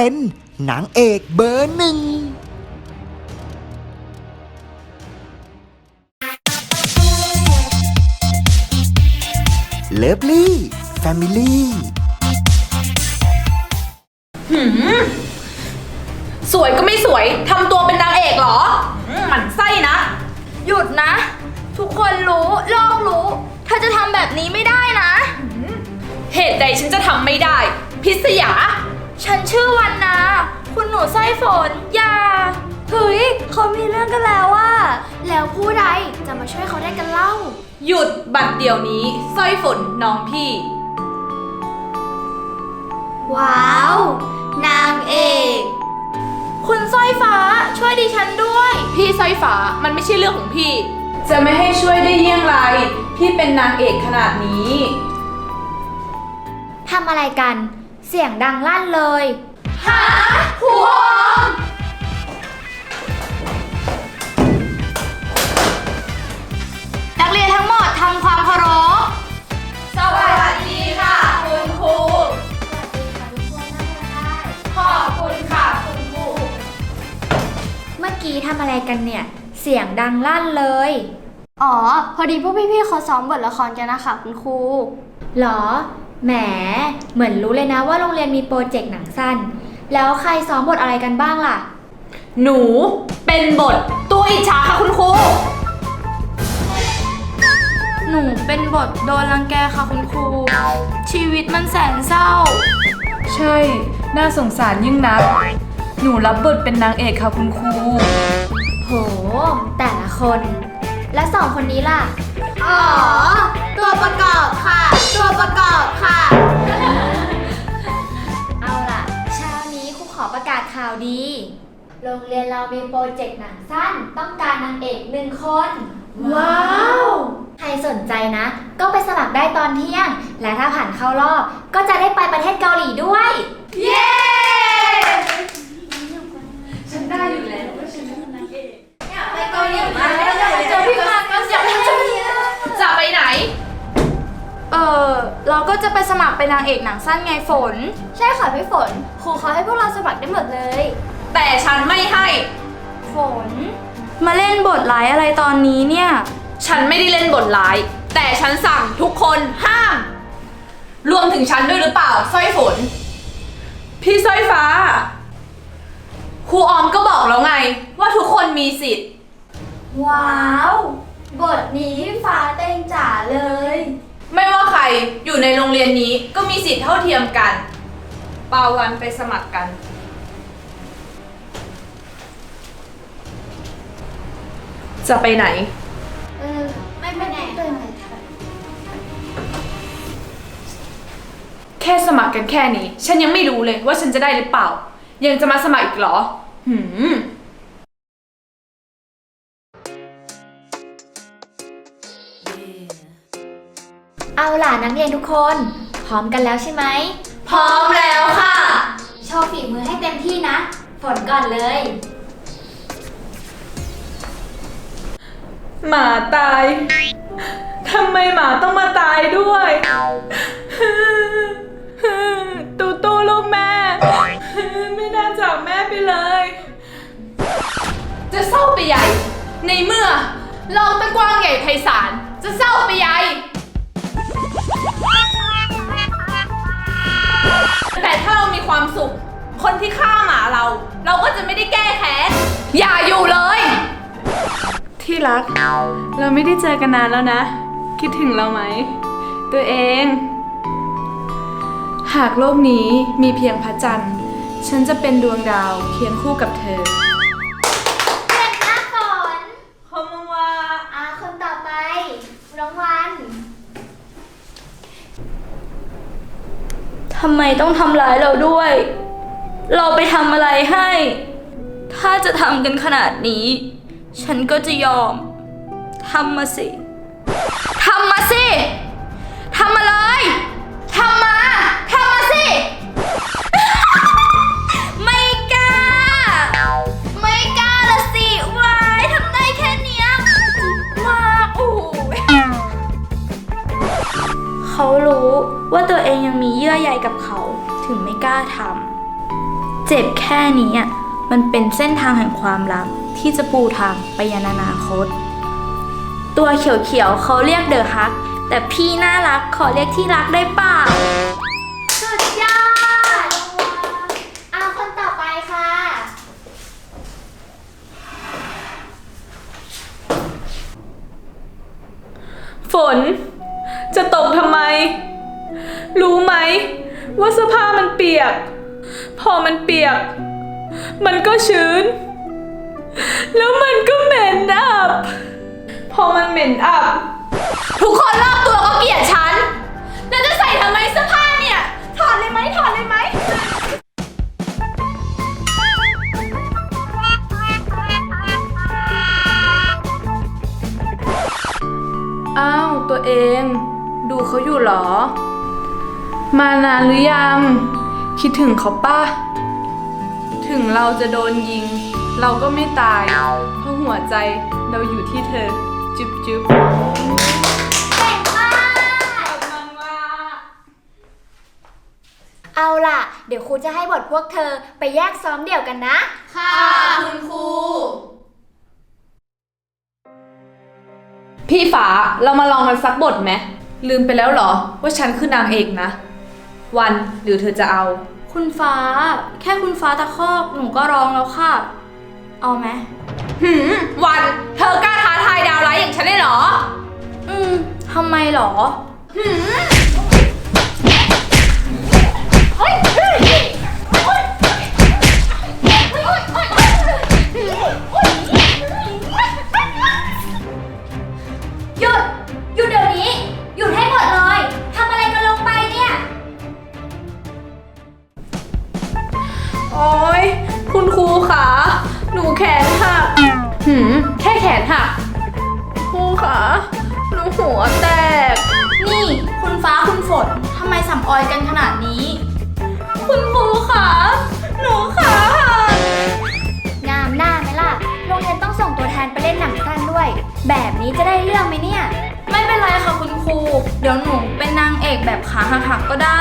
เป็นนางเอกเบอร์หนึ่งเลิฟลี่แฟมิลี่สวยก็ไม่สวย ทำตัวเป็นนางเอกเหรออืมหมันไส้นะ หยุดนะ ทุกคนรู้โลกรู้ เธอจะทำแบบนี้ไม่ได้นะ เหตุใดฉันจะทำไม่ได้ พิษยา ฉันชื่อวันนา คุณหนูสร้อยฝนอย่าเฮ้ยเขามีเรื่องกันแล้วว่า แล้วผู้ใดจะมาช่วยเขาได้กันเล่า หยุดบัดเดี๋ยวนี้สร้อยฝนน้องพี่ ว้าว นางเอก คุณสร้อยฟ้าช่วยดิฉันด้วย พี่สร้อยฟ้ามันไม่ใช่เรื่องของพี่ จะไม่ให้ช่วยได้เยี่ยงไร พี่เป็นนางเอกขนาดนี้ ทำอะไรกัน เสียงดังลั่นเลยหาหัวนักเรียนทั้งหมดทำความเคารพ สวัสดีค่ะ คุณครู ขอบคุณค่ะคุณครู เมื่อกี้ทำอะไรกันเนี่ย เสียงดังลั่นเลย อ๋อ พอดีพวกพี่ๆเขาซ้อมบทละครกันนะคะคุณครู หรอ แหม เหมือนรู้เลยนะว่าโรงเรียนมีโปรเจกต์หนังสั้น แล้วใครซ้อมบทอะไรกันบ้างล่ะ หนูเป็นบทตัวอิจฉาค่ะคุณครู หนูเป็นบทโดนรังแกค่ะคุณครู ชีวิตมันแสนเศร้า ใช่ น่าสงสารยิ่งนัก หนูรับบทเป็นนางเอกค่ะคุณครู โห แต่ละคน และสองคนนี้ล่ะ อ๋อ ตัวประกอบค่ะ ตัวประกอบค่ะ เอาล่ะ เช้านี้ครูขอประกาศข่าวดี โรงเรียนเรามีโปรเจกต์หนังสั้น ต้องการนางเอกหนึ่งคน ว้าว ใครสนใจนะ ก็ไปสมัครได้ตอนเที่ยง และถ้าผ่านเข้ารอบ ก็จะได้ไปประเทศเกาหลีด้วย เย้ไป ก็จะไปสมัครเป็นนางเอกหนังสั้นไงฝน ใช่ค่ะพี่ฝน ครูเขาให้พวกเราสมัครได้หมดเลย แต่ฉันไม่ให้ ฝน มาเล่นบทร้ายอะไรตอนนี้เนี่ย ฉันไม่ได้เล่นบทร้าย แต่ฉันสั่งทุกคนห้าม รวมถึงฉันด้วยหรือเปล่าสร้อยฝน พี่สร้อยฟ้า ครูออมก็บอกแล้วไง ว่าทุกคนมีสิทธิ์ ว้าว บทนี้พี่ฟ้าเต้งจ๋าเลย ไม่ว่าใครอยู่ในโรงเรียนนี้ก็มีสิทธิ์เท่าเทียมกัน ปาวันไปสมัครกัน จะไปไหน เออ ไม่ไปไหนค่ะแค่สมัครกันแค่นี้ ฉันยังไม่รู้เลยว่าฉันจะได้หรือเปล่า ยังจะมาสมัครอีกเหรอ หืม เอาล่ะนักเรียนทุกคน พร้อมกันแล้วใช่ไหม พร้อมแล้วค่ะ โชว์ฝีมือให้เต็มที่นะ ฝนก่อนเลย หมาตาย ทำไมหมาต้องมาตายด้วย ตูตู้ลูกแม่ ไม่น่าจากแม่ไปเลย จะเศร้าไปใหญ่ ในเมื่อโลกตะกว้างใหญ่ไพศาล จะเศร้าไปใหญ่ ความสุข คนที่ฆ่าหมาเรา เราก็จะไม่ได้แก้แค้น อย่าอยู่เลย ที่รัก เราไม่ได้เจอกันนานแล้วนะ คิดถึงเราไหม ตัวเอง หากโลกนี้มีเพียงพระจันทร์ ฉันจะเป็นดวงดาวเคียงคู่กับเธอ เก่งมากฝน คมว่า อาคนต่อไป น้องวัน ทำไมต้องทำร้ายเราด้วย เราไปทำอะไรให้ ถ้าจะทำกันขนาดนี้ ฉันก็จะยอมทำมาสิทำมาสิทำมาเลยทำมา ยังมีเยื่อใยกับเขาถึงไม่กล้าทำเจ็บแค่นี้อะมันเป็นเส้นทางแห่งความรักที่จะปูทางไปยังอนาคต ตัวเขียวๆเขาเรียกเดอะฮัก แต่พี่น่ารักขอเรียกที่รักได้เปล่า สุดยอดเอาคนต่อไปค่ะ ฝนจะตกทำไม รู้ไหม ว่าเสื้อผ้ามันเปียก พอมันเปียก มันก็ชื้น แล้วมันก็เหม็นอับ พอมันเหม็นอับ ทุกคนรอบตัวก็เกลียดฉัน แล้วจะใส่ทำไมเสื้อผ้าเนี่ย ถอดเลยไหมถอดเลยไหม อ้าว ตัวเอง ดูเขาอยู่เหรอ มานานหรือยัง คิดถึงเขาป่ะ ถึงเราจะโดนยิง เราก็ไม่ตาย เพราะหัวใจเราอยู่ที่เธอ จุ๊บจุ๊บเก่งมากเอาล่ะ เดี๋ยวครูจะให้บทพวกเธอไปแยกซ้อมเดี่ยวกันนะ ค่ะคุณครู พี่ฝาเรามาลองกันสักบทไหมลืมไปแล้วเหรอ ว่าฉันคือนางเอกนะ วันหรือเธอจะเอา คุณฟ้า แค่คุณฟ้าตะคอกหนูก็ร้องแล้วค่ะ เอาไหมหืมวัน เธอกล้าท้าทายดาวไลท์อย่างฉันได้เหรอ อืมทำไมหรอห หืมแค่แขนหักครูขาหนูหัวแตก นี่คุณฟ้าคุณฝนทำไมสัมออยกันขนาดนี้ คุณครูคะหนูขาหักงามหน้าไหมล่ะ โรงเรียนต้องส่งตัวแทนไปเล่นหนังสั้นด้วย แบบนี้จะได้เรื่องไหมเนี่ย ไม่เป็นไรค่ะคุณครู เดี๋ยวหนูเป็นนางเอกแบบขาหักๆก็ได้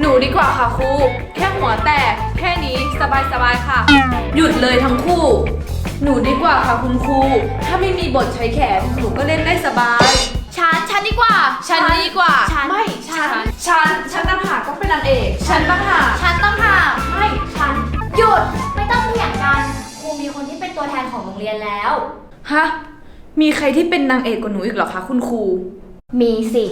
หนูดีกว่าค่ะครู แค่หัวแตก แค่นี้สบายสบายๆค่ะ หยุดเลยทั้งคู่ หนูดีกว่าค่ะคุณครู ถ้าไม่มีบทใช้แขน หนูก็เล่นได้สบาย ฉัน ฉันดีกว่า ฉันดีกว่า ฉัน ไม่ ฉัน ฉัน ฉันต่างหากต้องเป็นนางเอก ฉันต่างหากฉันต้องหาไม่ ฉัน หยุด ไม่ต้องเถียงกัน ครูมีคนที่เป็นตัวแทนของโรงเรียนแล้ว ฮะ มีใครที่เป็นนางเอกกว่าหนูอีกเหรอคะคุณครู มีสิ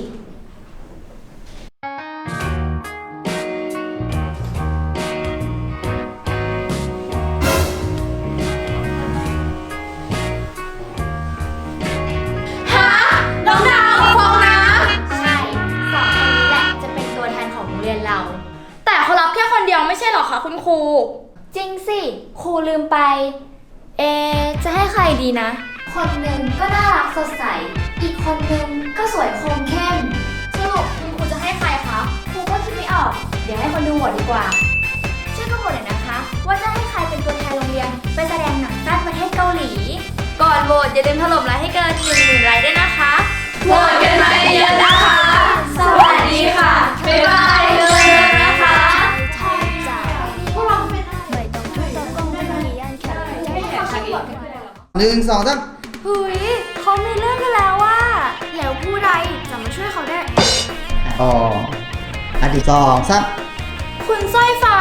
ลืมไป เอะจะให้ใครดีนะ คนหนึ่งก็น่ารักสดใส อีกคนหนึ่งก็สวยคมเข้มสรุปคุณครูจะให้ใครคะครูก็คิดไม่ออก เดี๋ยวให้คนดูโหวตดีกว่า ช่วยกันโหวตหน่อยนะคะ ว่าจะให้ใครเป็นตัวแทนโรงเรียน ไปแสดงหนังสั้นประเทศเกาหลี ก่อนโหวตอย่าลืมถล่มไลค์ให้เกิน หรอหนึ่งสองสามเฮ้ยเขามีเรื่องกันแล้วว่าแล้วผู้ใดจะมาช่วยเขาได้ อ๋ออันที่สองสามคุณสร้อยฟ้า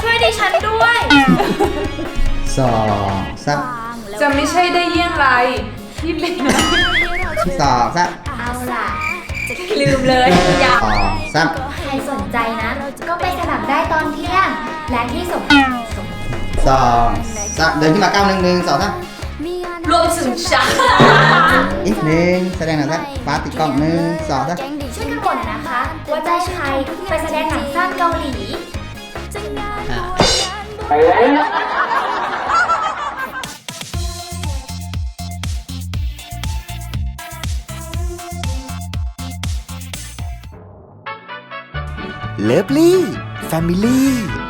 ช่วยดิฉันด้วยสองสามจะไม่ใช่ได้เยี่ยงไรที่เป็นสองสามเอาล่ะลืมเลยอยากสองสามใครสนใจนะ ก็ไปสมัครได้ตอนเที่ยง และที่สมสองสามเดินขึ้นมาเก้าหนึ่งหนึ่งสองสาม รวมถึงฉันอีกหนึ่งแสดงหนังสั้นฟ้าติดกล้องหนึ่งสองสามช่วยกันกดหน่อยนะคะ ว่าจะให้ใครไปแสดงหนังสั้นเกาหลีเลิฟลี่แฟมิลี่